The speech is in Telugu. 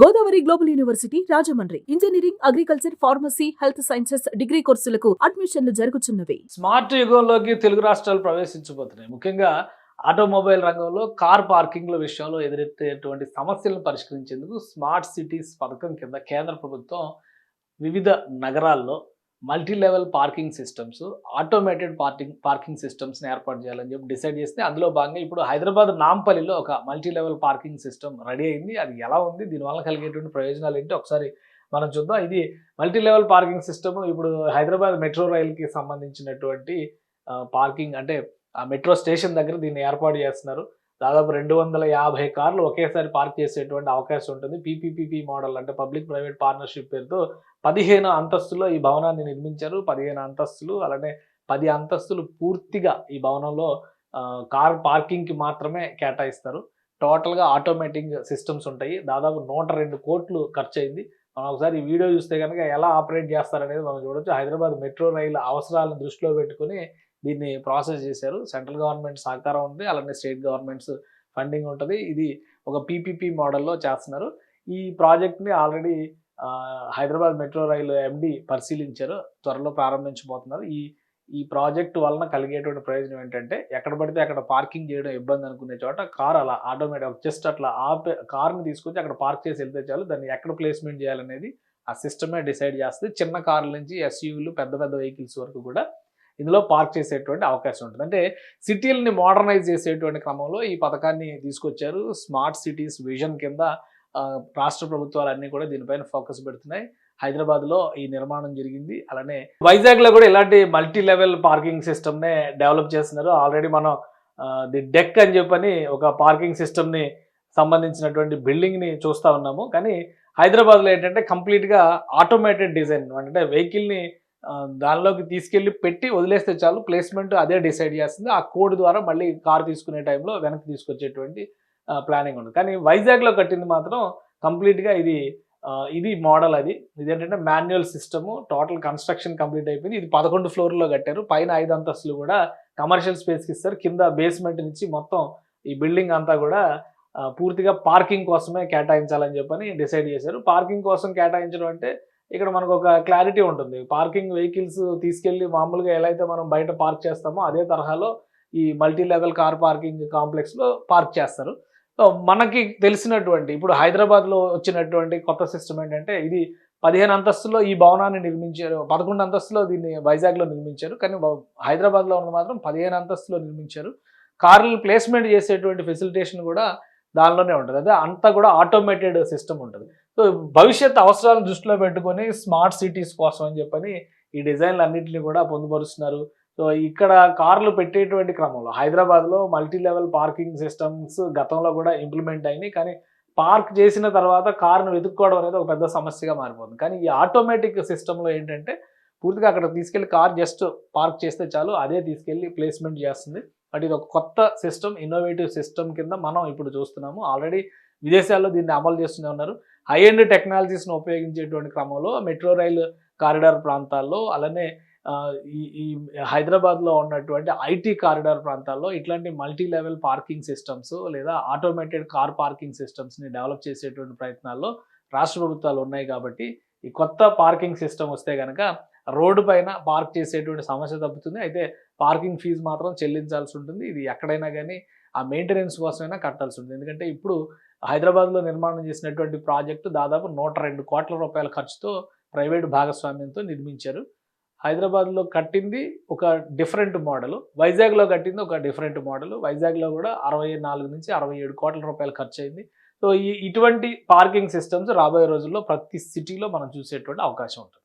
Godavari global university Rajahmundry. Engineering agriculture pharmacy health sciences degree కోర్సులకు అడ్మిషన్లు జరుగుతున్నవి స్మార్ట్ యుగంలోకి తెలుగు రాష్ట్రాలు ప్రవేశించబోతున్నాయి. ముఖ్యంగా ఆటోమొబైల్ రంగంలో కార్ పార్కింగ్ల విషయంలో ఎదురెత్తేటువంటి సమస్యలను పరిష్కరించేందుకు స్మార్ట్ సిటీస్ పథకం కింద కేంద్ర ప్రభుత్వం వివిధ నగరాల్లో multi level parking systems automated parking parking సిస్టమ్స్ని ఏర్పాటు చేయాలని చెప్పి డిసైడ్ చేస్తే అందులో భాగంగా ఇప్పుడు హైదరాబాద్ నాంపల్లిలో ఒక multi level parking system ready అయింది. అది ఎలా ఉంది? దీనివల్ల కలిగేటువంటి ప్రయోజనాలు ఏంటి? ఒకసారి మనం చూద్దాం. ఇది మల్టీ లెవెల్ పార్కింగ్ సిస్టమ్ ఇప్పుడు హైదరాబాద్ మెట్రో రైల్కి సంబంధించినటువంటి పార్కింగ్ అంటే ఆ మెట్రో స్టేషన్ దగ్గర దీన్ని ఏర్పాటు చేస్తున్నారు. దాదాపు రెండు వందల యాభై కార్లు ఒకేసారి పార్క్ చేసేటువంటి అవకాశం ఉంటుంది. P P P P model అంటే పబ్లిక్ ప్రైవేట్ పార్ట్నర్షిప్ పేరుతో పదిహేను అంతస్తులో ఈ భవనాన్ని నిర్మించారు. పదిహేను అంతస్తులు అలానే పది అంతస్తులు పూర్తిగా ఈ భవనంలో కార్ పార్కింగ్కి మాత్రమే కేటాయిస్తారు. టోటల్గా ఆటోమేటిక్ సిస్టమ్స్ ఉంటాయి. దాదాపు నూట రెండు కోట్లు ఖర్చు అయింది మనం ఒకసారి ఈ వీడియో చూస్తే కనుక ఎలా ఆపరేట్ చేస్తారనేది మనం చూడొచ్చు. హైదరాబాద్ మెట్రో రైలు అవసరాలను దృష్టిలో పెట్టుకుని దీన్ని ప్రాసెస్ చేశారు. సెంట్రల్ గవర్నమెంట్ సహకారం ఉంది. అలానే స్టేట్ గవర్నమెంట్స్ ఫండింగ్ ఉంటుంది. ఇది ఒక పీపీపీ మోడల్లో చేస్తున్నారు. ఈ ప్రాజెక్ట్ని already Hyderabad metro rail MD పరిశీలించారు. త్వరలో ప్రారంభించబోతున్నారు. ఈ ఈ ప్రాజెక్ట్ వలన కలిగేటువంటి ప్రయోజనం ఏంటంటే ఎక్కడ పడితే అక్కడ పార్కింగ్ చేయడం ఇబ్బంది అనుకునే చోట కార్ అలా ఆటోమేటిక్ జస్ట్ అట్లా ఆపే కార్ని తీసుకొచ్చి అక్కడ పార్క్ చేసి వెళ్తే చాలు. దాన్ని ఎక్కడ ప్లేస్మెంట్ చేయాలనేది ఆ సిస్టమే డిసైడ్ చేస్తుంది. చిన్న కార్ల నుంచి ఎస్యూలు పెద్ద పెద్ద వెహికల్స్ వరకు కూడా ఇందులో పార్క్ చేసేటువంటి అవకాశం ఉంటుంది. అంటే సిటీలని మోడర్నైజ్ చేసేటువంటి క్రమంలో ఈ పథకాన్ని తీసుకొచ్చారు. స్మార్ట్ సిటీస్ విజన్ కింద రాష్ట్ర ప్రభుత్వాలు అన్నీ కూడా దీనిపైన ఫోకస్ పెడుతున్నాయి. హైదరాబాద్లో ఈ నిర్మాణం జరిగింది. అలానే వైజాగ్లో కూడా ఇలాంటి మల్టీ లెవెల్ పార్కింగ్ సిస్టమ్నే డెవలప్ చేస్తున్నారు. ఆల్రెడీ మనం ది డెక్ అని చెప్పని ఒక పార్కింగ్ సిస్టమ్ని సంబంధించినటువంటి బిల్డింగ్ని చూస్తూ ఉన్నాము. కానీ హైదరాబాద్లో ఏంటంటే కంప్లీట్గా ఆటోమేటెడ్ డిజైన్ అంటే వెహికల్ని దానిలోకి తీసుకెళ్ళి పెట్టి వదిలేస్తే చాలు ప్లేస్మెంట్ అదే డిసైడ్ చేస్తుంది. ఆ కోడ్ ద్వారా మళ్ళీ కార్ తీసుకునే టైంలో వెనక్కి తీసుకొచ్చేటువంటి ప్లానింగ్ ఉంది. కానీ వైజాగ్లో కట్టింది మాత్రం కంప్లీట్గా ఇది ఇది మోడల్ అది. ఇదేంటంటే manual system total construction complete అయిపోయింది. ఇది పదకొండు ఫ్లోర్లో కట్టారు. పైన ఐదు అంతస్తులు కూడా కమర్షియల్ స్పేస్కి ఇస్తారు. కింద బేస్మెంట్ నుంచి మొత్తం ఈ బిల్డింగ్ అంతా కూడా పూర్తిగా పార్కింగ్ కోసమే కేటాయించాలని చెప్పని డిసైడ్ చేశారు. పార్కింగ్ కోసం కేటాయించడం అంటే ఇక్కడ మనకు ఒక క్లారిటీ ఉంటుంది. పార్కింగ్ వెహికల్స్ తీసుకెళ్ళి మామూలుగా ఎలా అయితే మనం బయట పార్క్ చేస్తామో అదే తరహాలో ఈ మల్టీ లెవెల్ కార్ పార్కింగ్ కాంప్లెక్స్లో పార్క్ చేస్తారు. మనకి తెలిసినటువంటి ఇప్పుడు హైదరాబాద్లో వచ్చినటువంటి కొత్త సిస్టమ్ ఏంటంటే ఇది పదిహేను అంతస్తులో ఈ భవనాన్ని నిర్మించారు పదకొండు అంతస్తులో దీన్ని వైజాగ్లో నిర్మించారు. కానీ హైదరాబాద్లో ఉన్న మాత్రం పదిహేను అంతస్తులో నిర్మించారు. కార్లు ప్లేస్మెంట్ చేసేటువంటి ఫెసిలిటేషన్ కూడా దానిలోనే ఉంటుంది. అదే అంతా కూడా ఆటోమేటెడ్ సిస్టమ్ ఉంటుంది. సో భవిష్యత్ అవసరాలను దృష్టిలో పెట్టుకొని స్మార్ట్ సిటీస్ కోసం అని చెప్పని ఈ డిజైన్లు అన్నింటినీ కూడా పొందుపరుస్తున్నారు. సో ఇక్కడ కార్లు పెట్టేటువంటి క్రమంలో హైదరాబాద్లో మల్టీ లెవెల్ పార్కింగ్ సిస్టమ్స్ గతంలో కూడా ఇంప్లిమెంట్ అయినాయి. కానీ పార్క్ చేసిన తర్వాత కార్ను వెతుక్కోవడం అనేది ఒక పెద్ద సమస్యగా మారిపోతుంది. కానీ ఈ ఆటోమేటిక్ సిస్టంలో ఏంటంటే పూర్తిగా అక్కడ తీసుకెళ్ళి కార్ జస్ట్ పార్క్ చేస్తే చాలు అదే తీసుకెళ్ళి ప్లేస్మెంట్ చేస్తుంది. బట్ ఇది ఒక కొత్త సిస్టమ్ ఇన్నోవేటివ్ సిస్టమ్ కింద మనం ఇప్పుడు చూస్తున్నాము. ఆల్రెడీ విదేశాల్లో దీన్ని అమలు చేస్తూనే ఉన్నారు. హై ఎండ్ టెక్నాలజీస్ను ఉపయోగించేటువంటి క్రమంలో మెట్రో రైలు కారిడార్ ప్రాంతాల్లో అలానే ఈ ఈ హైదరాబాద్లో ఉన్నటువంటి ఐటీ కారిడార్ ప్రాంతాల్లో ఇట్లాంటి మల్టీ లెవెల్ పార్కింగ్ సిస్టమ్స్ లేదా ఆటోమేటెడ్ కార్ పార్కింగ్ సిస్టమ్స్ని డెవలప్ చేసేటువంటి ప్రయత్నాల్లో రాష్ట్ర ప్రభుత్వాలు ఉన్నాయి కాబట్టి ఈ కొత్త పార్కింగ్ సిస్టమ్ వస్తే కనుక రోడ్డు పైన పార్క్ చేసేటువంటి సమస్య తప్పుతుంది. అయితే పార్కింగ్ ఫీజు మాత్రం చెల్లించాల్సి ఉంటుంది. ఇది ఎక్కడైనా కానీ ఆ మెయింటెనెన్స్ కోసమైనా కట్టాల్సి ఉంటుంది. ఎందుకంటే ఇప్పుడు హైదరాబాద్లో నిర్మాణం చేసినటువంటి ప్రాజెక్టు దాదాపు నూట రెండు కోట్ల రూపాయల ఖర్చుతో ప్రైవేట్ భాగస్వామ్యంతో నిర్మించారు. హైదరాబాద్లో కట్టింది ఒక డిఫరెంట్ మోడల్. వైజాగ్లో కట్టింది ఒక డిఫరెంట్ మోడల్. వైజాగ్లో కూడా అరవై నాలుగు నుంచి అరవై ఏడు కోట్ల రూపాయలు ఖర్చు అయింది. సో ఈ ఇటువంటి పార్కింగ్ సిస్టమ్స్ రాబోయే రోజుల్లో ప్రతి సిటీలో మనం చూసేటువంటి అవకాశం ఉంటుంది.